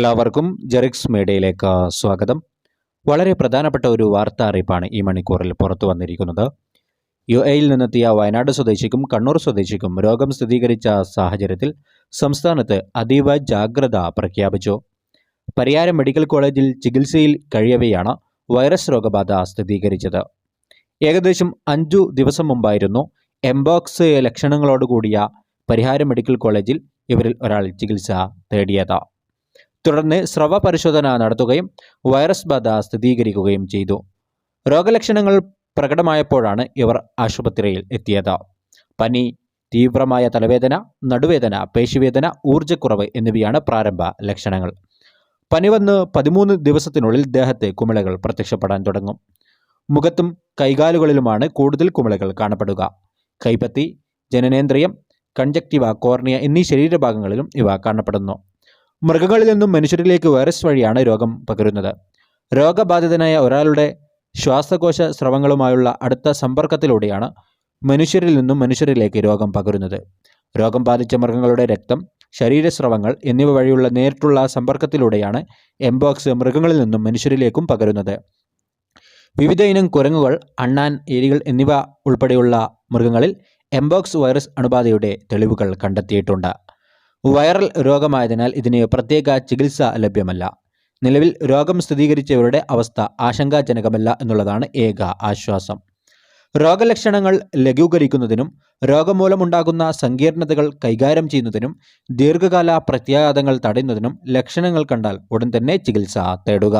എല്ലാവർക്കും ജെറിക്സ് മീഡിയയിലേക്ക് സ്വാഗതം. വളരെ പ്രധാനപ്പെട്ട ഒരു വാർത്താ അറിയിപ്പാണ് ഈ മണിക്കൂറിൽ പുറത്തു വന്നിരിക്കുന്നത്. യു എയിൽ നിന്നെത്തിയ വയനാട് സ്വദേശിക്കും കണ്ണൂർ സ്വദേശിക്കും രോഗം സ്ഥിരീകരിച്ച സാഹചര്യത്തിൽ സംസ്ഥാനത്ത് അതീവ ജാഗ്രത പ്രഖ്യാപിച്ചു. പരിയാരം മെഡിക്കൽ കോളേജിൽ ചികിത്സയിൽ കഴിയവെയാണ് വൈറസ് രോഗബാധ സ്ഥിരീകരിച്ചത്. ഏകദേശം അഞ്ചു ദിവസം മുമ്പായിരുന്നു എംബോക്സ് ലക്ഷണങ്ങളോടുകൂടിയ പരിഹാരം മെഡിക്കൽ കോളേജിൽ ഇവരിൽ ഒരാൾ ചികിത്സ തേടിയത്. തുടർന്ന് സ്രവ പരിശോധന നടത്തുകയും വൈറസ് ബാധ സ്ഥിരീകരിക്കുകയും ചെയ്തു. രോഗലക്ഷണങ്ങൾ പ്രകടമായപ്പോഴാണ് ഇവർ ആശുപത്രിയിൽ എത്തിയത്. പനി തീവ്രമായ തലവേദന നടുവേദന പേശിവേദന ഊർജക്കുറവ് എന്നിവയാണ് പ്രാരംഭ ലക്ഷണങ്ങൾ. പനി വന്ന് പതിമൂന്ന് ദിവസത്തിനുള്ളിൽ ദേഹത്തെ കുമിളകൾ പ്രത്യക്ഷപ്പെടാൻ തുടങ്ങും. മുഖത്തും കൈകാലുകളിലുമാണ് കൂടുതൽ കുമിളകൾ കാണപ്പെടുക. കൈപ്പത്തി ജനനേന്ദ്രിയം കൺജക്റ്റീവ കോർണിയ എന്നീ ശരീരഭാഗങ്ങളിലും ഇവ കാണപ്പെടുന്നു. മൃഗങ്ങളിൽ നിന്നും മനുഷ്യരിലേക്ക് വൈറസ് വഴിയാണ് രോഗം പകരുന്നത്. രോഗബാധിതനായ ഒരാളുടെ ശ്വാസകോശ സ്രവങ്ങളുമായുള്ള അടുത്ത സമ്പർക്കത്തിലൂടെയാണ് മനുഷ്യരിൽ നിന്നും മനുഷ്യരിലേക്ക് രോഗം പകരുന്നത്. രോഗം ബാധിച്ച മൃഗങ്ങളുടെ രക്തം ശരീരസ്രവങ്ങൾ എന്നിവ വഴിയുള്ള നേരിട്ടുള്ള സമ്പർക്കത്തിലൂടെയാണ് എംബോക്സ് മൃഗങ്ങളിൽ നിന്നും മനുഷ്യരിലേക്കും പകരുന്നത്. വിവിധ ഇനം കുരങ്ങുകൾ അണ്ണാൻ എലികൾ എന്നിവ ഉൾപ്പെടെയുള്ള മൃഗങ്ങളിൽ എംബോക്സ് വൈറസ് അണുബാധയുടെ തെളിവുകൾ കണ്ടെത്തിയിട്ടുണ്ട്. വൈറൽ രോഗമായതിനാൽ ഇതിന് പ്രത്യേക ചികിത്സ ലഭ്യമല്ല. നിലവിൽ രോഗം സ്ഥിരീകരിച്ചവരുടെ അവസ്ഥ ആശങ്കാജനകമല്ല എന്നുള്ളതാണ് ഏക ആശ്വാസം. രോഗലക്ഷണങ്ങൾ ലഘൂകരിക്കുന്നതിനും രോഗമൂലമുണ്ടാകുന്ന സങ്കീർണതകൾ കൈകാര്യം ചെയ്യുന്നതിനും ദീർഘകാല പ്രത്യാഘാതങ്ങൾ തടയുന്നതിനും ലക്ഷണങ്ങൾ കണ്ടാൽ ഉടൻ തന്നെ ചികിത്സ തേടുക.